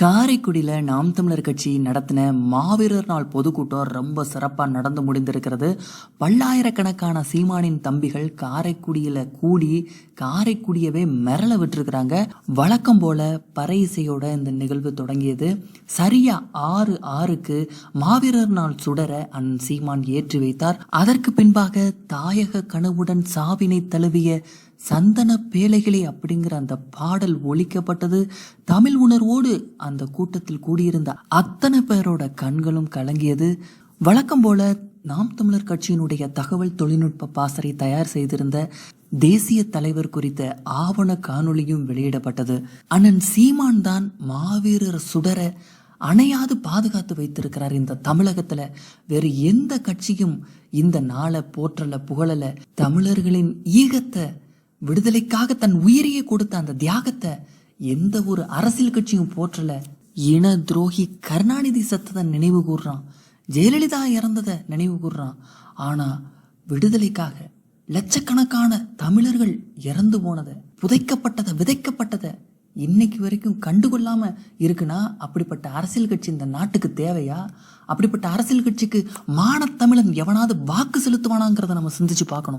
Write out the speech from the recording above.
காரைக்குடியில் நாம் தமிழர் கட்சி நடத்தின மாவீரர் நாள் பொதுக்கூட்டம் ரொம்ப சிறப்பாக நடந்து முடிந்திருக்கிறது. பல்லாயிரக்கணக்கான சீமானின் தம்பிகள் காரைக்குடியில் கூடி காரைக்குடியவே மிரள விட்டுருக்குறாங்க. வழக்கம் போல பறை இசையோட இந்த நிகழ்வு தொடங்கியது. சரியா ஆறு ஆறுக்கு மாவீரர் நாள் சுடர அந் சீமான் ஏற்றி வைத்தார். அதற்கு பின்பாக தாயக கனவுடன் சாவினை தழுவிய சந்தன பேழைகளே அப்படிங்கிற அந்த பாடல் ஒழிக்கப்பட்டது. தமிழ் உணர்வோடு அந்த கூட்டத்தில் கூடியிருந்த அத்தனை பேரோட கண்களும் கலங்கியது. வழக்கம் போல நாம் தமிழர் கட்சியினுடைய தகவல் தொழில்நுட்ப பாசறை தயார் செய்திருந்த தேசிய தலைவர் குறித்த ஆவண காணொளியும் வெளியிடப்பட்டது. அண்ணன் சீமான் தான் மாவீரர் சுடர அணையாது பாதுகாத்து வைத்திருக்கிறார் இந்த தமிழகத்துல. வேறு எந்த கட்சியும் இந்த நாளை போற்றல புகழல தமிழர்களின் ஈகத்தை விடுதலைக்காக தன் உயிரையே கொடுத்த அந்த தியாகத்தை எந்த ஒரு அரசியல் கட்சியும் போற்றல. இன துரோகி கருணாநிதி சத்ததை நினைவு கூர்றான். ஜெயலலிதா இறந்ததை நினைவு கூர்றான். ஆனா விடுதலைக்காக லட்சக்கணக்கான தமிழர்கள் இறந்து போனதை புதைக்கப்பட்டதை விதைக்கப்பட்டதை இன்னைக்கு வரைக்கும் கண்டுகொள்ளாம இருக்குன்னா அப்படிப்பட்ட அரசியல் கட்சி இந்த நாட்டுக்கு தேவையா? அப்படிப்பட்ட அரசியல் கட்சிக்கு மானத்தமிழன் எவனாவது வாக்கு செலுத்துவானாங்கிறத நம்ம சிந்திச்சு பார்க்கணும்.